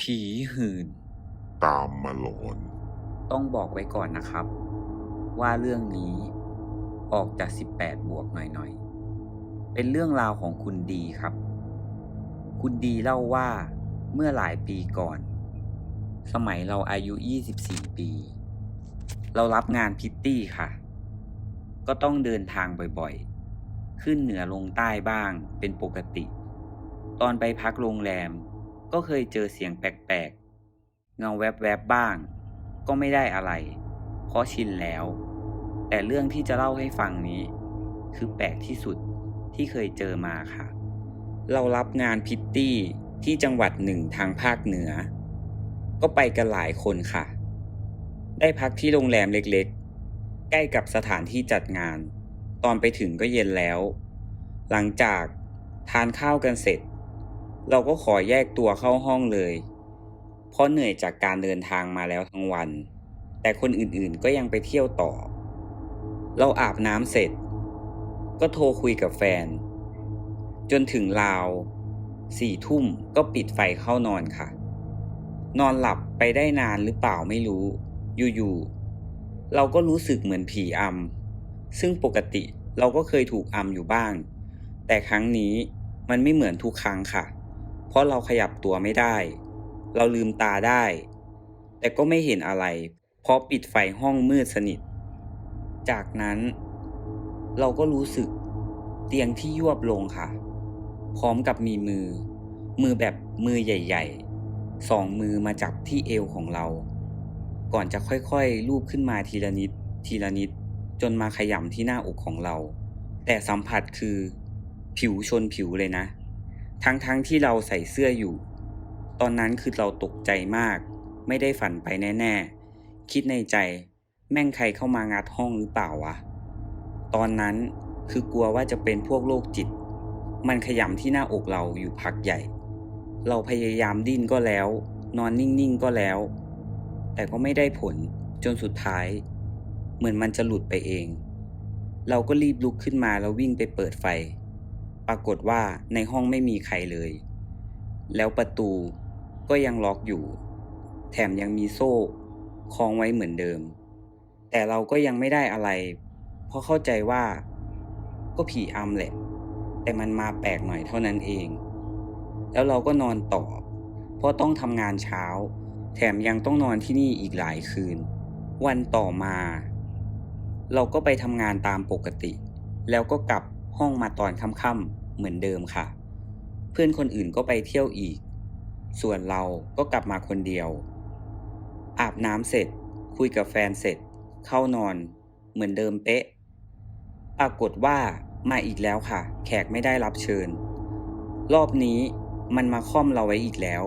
ผีหื่นตามมาหลอน ต้องบอกไว้ก่อนนะครับ ว่าเรื่องนี้ออกจาก 18 บวกหน่อยๆ เป็นเรื่องราวของคุณดีครับ คุณดีเล่าว่าเมื่อหลายปีก่อน สมัยเราอายุ 24 ปี เรารับงานพิตตี้ค่ะ ก็ต้องเดินทางบ่อยๆ ขึ้นเหนือลงใต้บ้างเป็นปกติ ตอนไปพักโรงแรม ก็เคยเจอเสียงแปลกๆ เงาแวบๆบ้าง ก็ไม่ได้อะไร เพราะชินแล้ว แต่เรื่องที่จะเล่าให้ฟังนี้ คือแปลกที่สุดที่เคยเจอมาค่ะ เรารับงานพิตตี้ที่จังหวัดหนึ่งทางภาคเหนือ ก็ไปกันหลายคนค่ะ ได้พักที่โรงแรมเล็กๆ ใกล้กับสถานที่จัดงาน ตอนไปถึงก็เย็นแล้ว หลังจากทานข้าวกันเสร็จ เราก็ขอแยกตัวเข้าห้องเลย เพราะเหนื่อยจากการเดินทางมาแล้วทั้งวัน แต่คนอื่นๆก็ยังไปเที่ยวต่อ เราอาบน้ำเสร็จ ก็โทรคุยกับแฟน จนถึงราวสี่ทุ่มก็ปิดไฟเข้านอนค่ะ นอนหลับไปได้นานหรือเปล่าไม่รู้ อยู่ๆเราก็รู้สึกเหมือนผีอำซึ่งปกติเราก็เคยถูกอำอยู่บ้าง แต่ครั้งนี้มันไม่เหมือนทุกครั้งค่ะ เพราะเราขยับตัวไม่ได้ เราลืมตาได้ แต่ก็ไม่เห็นอะไร เพราะปิดไฟห้องมืดสนิท จากนั้น เราก็รู้สึกเตียงที่ยวบลงค่ะ พร้อมกับมีมือ มือแบบมือใหญ่ ๆ สองมือมาจับที่เอวของเรา ก่อนจะค่อยๆลูบขึ้นมาทีละนิด ทีละนิด จนมาขยำที่หน้าอกของเรา แต่สัมผัสคือ ผิวชนผิวเลยนะ ทั้งๆทที่เราใส่เสื้ออยู่ ตอนนั้นคือเราตกใจมาก ไม่ได้ฝันไปแน่ๆ คิดในใจ แม่งใครเข้ามางัดห้องหรือเปล่าวะ ตอนนั้นคือกลัวว่าจะเป็นพวกโรคจิต มันขยำที่หน้าอกเราอยู่พักใหญ่ เราพยายามดิ้นก็แล้ว นอนนิ่งๆก็แล้ว แต่ก็ไม่ได้ผลจนสุดท้าย เหมือนมันจะหลุดไปเอง เราก็รีบลุกขึ้นมาแล้ววิ่งไปเปิดไฟ ปรากฏว่าในห้องไม่มีใครเลย แล้วประตูก็ยังล็อกอยู่ แถมยังมีโซ่คล้องไว้เหมือนเดิม แต่เราก็ยังไม่ได้อะไร เพราะเข้าใจว่าก็ผีอำแหละ แต่มันมาแปลกหน่อยเท่านั้นเอง แล้วเราก็นอนต่อ เพราะต้องทำงานเช้า แถมยังต้องนอนที่นี่อีกหลายคืน วันต่อมา เราก็ไปทำงานตามปกติ แล้วก็กลับห้องมาตอนค่ำๆ เหมือนเดิมค่ะ เพื่อนคนอื่นก็ไปเที่ยวอีก ส่วนเราก็กลับมาคนเดียว อาบน้ำเสร็จ คุยกับแฟนเสร็จ เข้านอน เหมือนเดิมเป๊ะ ปรากฏว่ามาอีกแล้วค่ะ แขกไม่ได้รับเชิญ รอบนี้มันมาค่อมเราไว้อีกแล้ว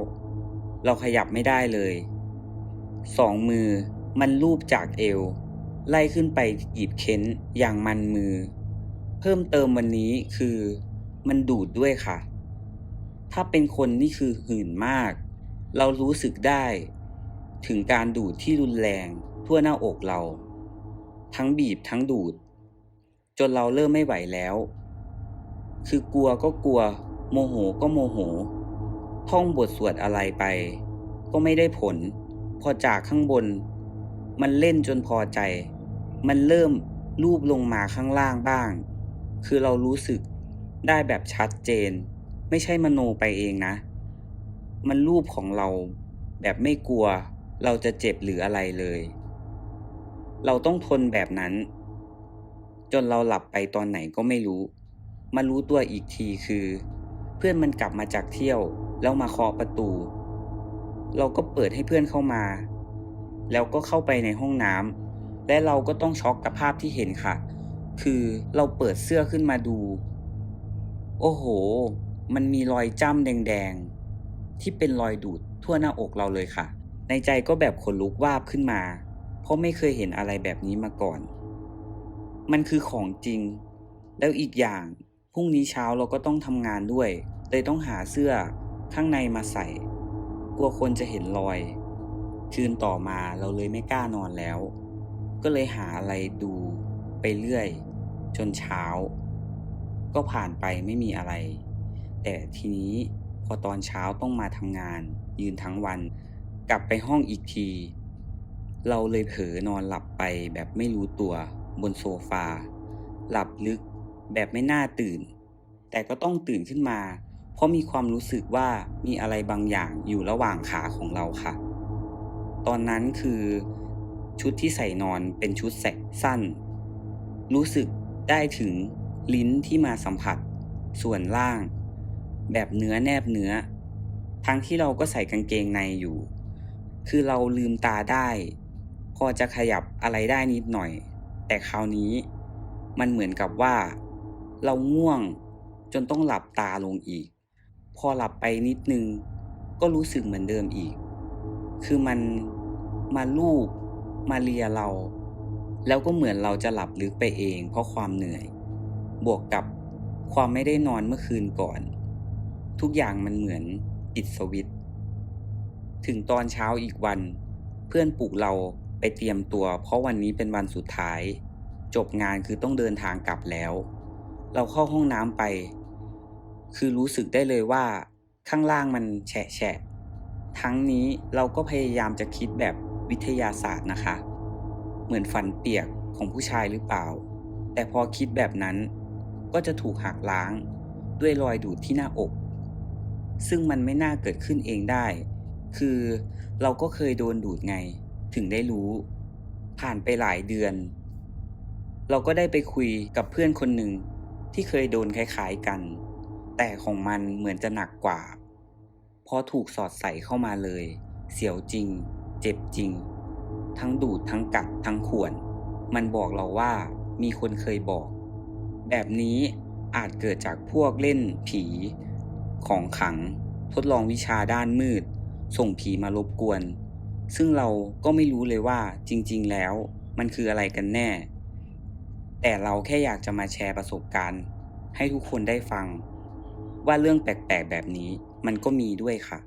เราขยับไม่ได้เลย สองมือมันลูบจากเอว ไล่ขึ้นไปหยิบเค้นอย่างมันมือ เพิ่มเติมวันนี้คือ มันดูดด้วยค่ะ ถ้าเป็นคนนี่คือหื่นมาก เรารู้สึกได้ ถึงการดูดที่รุนแรงทั่วหน้าอกเรา ทั้งบีบทั้งดูด จนเราเริ่มไม่ไหวแล้ว คือกลัวก็กลัว โมโหก็โมโห ท่องบทสวดอะไรไป ก็ไม่ได้ผล พอจากข้างบน มันเล่นจนพอใจ มันเริ่มรูปลงมาข้างล่างบ้าง คือเรารู้สึก ได้แบบชัดเจน ไม่ใช่มโนไปเองนะ มันรูปของเราแบบไม่กลัว เราจะเจ็บหรืออะไรเลย เราต้องทนแบบนั้น จนเราหลับไปตอนไหนก็ไม่รู้ มารู้ตัวอีกทีคือ เพื่อนมันกลับมาจากเที่ยว แล้วมาเคาะประตู เราก็เปิดให้เพื่อนเข้ามา แล้วก็เข้าไปในห้องน้ำและเราก็ต้องช็อกกับภาพที่เห็นค่ะ คือเราเปิดเสื้อขึ้นมาดู โอ้โห มันมีรอยจ้ำแดงๆ ที่เป็นรอยดูดทั่วหน้าอกเราเลยค่ะ ในใจก็แบบขนลุกวาบขึ้นมา เพราะไม่เคยเห็นอะไรแบบนี้มาก่อน มันคือของจริง แล้วอีกอย่างพรุ่งนี้เช้าเราก็ต้องทำงานด้วย เลยต้องหาเสื้อข้างในมาใส่ กลัวคนจะเห็นรอย คืนต่อมาเราเลยไม่กล้านอนแล้ว ก็เลยหาอะไรดูไปเรื่อย จนเช้า ก็ผ่านไปไม่มีอะไร แต่ทีนี้พอตอนเช้าต้องมาทำงาน ยืนทั้งวัน กลับไปห้องอีกที เราเลยเผลอนอนหลับไปแบบไม่รู้ตัวบนโซฟา หลับลึกแบบไม่น่าตื่น แต่ก็ต้องตื่นขึ้นมา เพราะมีความรู้สึกว่ามีอะไรบางอย่างอยู่ระหว่างขาของเราค่ะ ตอนนั้นคือชุดที่ใส่นอนเป็นชุดแสกสั้น รู้สึกได้ถึง ลิ้นที่มาสัมผัส ส่วนล่าง แบบเนื้อแนบเนื้อ ทั้งที่เราก็ใส่กางเกงในอยู่ คือเราลืมตาได้ พอจะขยับอะไรได้นิดหน่อย แต่คราวนี้ มันเหมือนกับว่า เราง่วงจนต้องหลับตาลงอีก พอหลับไปนิดนึง ก็รู้สึกเหมือนเดิมอีก คือมันมาลูบมาเลียเรา แล้วก็เหมือนเราจะหลับลึกไปเองเพราะความเหนื่อย บวกกับความไม่ได้นอนเมื่อคืนก่อน ทุกอย่างมันเหมือนปิดสวิตถึงตอนเช้าอีกวัน เพื่อนปลุกเราไปเตรียมตัว เพราะวันนี้เป็นวันสุดท้าย จบงานคือต้องเดินทางกลับแล้ว เราเข้าห้องน้ำไป คือรู้สึกได้เลยว่า ข้างล่างมันแฉะแฉะทั้งนี้เราก็พยายามจะคิดแบบวิทยาศาสตร์นะคะ เหมือนฟันเปียกของผู้ชายหรือเปล่า แต่พอคิดแบบนั้น ก็จะถูกหักล้าง ด้วยรอยดูดที่หน้าอก ซึ่งมันไม่น่าเกิดขึ้นเองได้ คือเราก็เคยโดนดูดไง ถึงได้รู้ ผ่านไปหลายเดือน เราก็ได้ไปคุยกับเพื่อนคนหนึ่งที่เคยโดนคล้ายๆกัน แต่ของมันเหมือนจะหนักกว่าพราะถูกสอดใส่เข้ามาเลย เสียวจริง เจ็บจริง ทั้งดูดทั้งกัดทั้งข่วน มันบอกเราว่ามีคนเคยบอก แบบนี้อาจเกิดจากพวกเล่นผี ของขัง ทดลองวิชาด้านมืด ส่งผีมารบกวน ซึ่งเราก็ไม่รู้เลยว่าจริง ๆ แล้วมันคืออะไรกันแน่ แต่เราแค่อยากจะมาแชร์ประสบการณ์ ให้ทุกคนได้ฟัง ว่าเรื่องแปลก ๆ แบบนี้มันก็มีด้วยค่ะ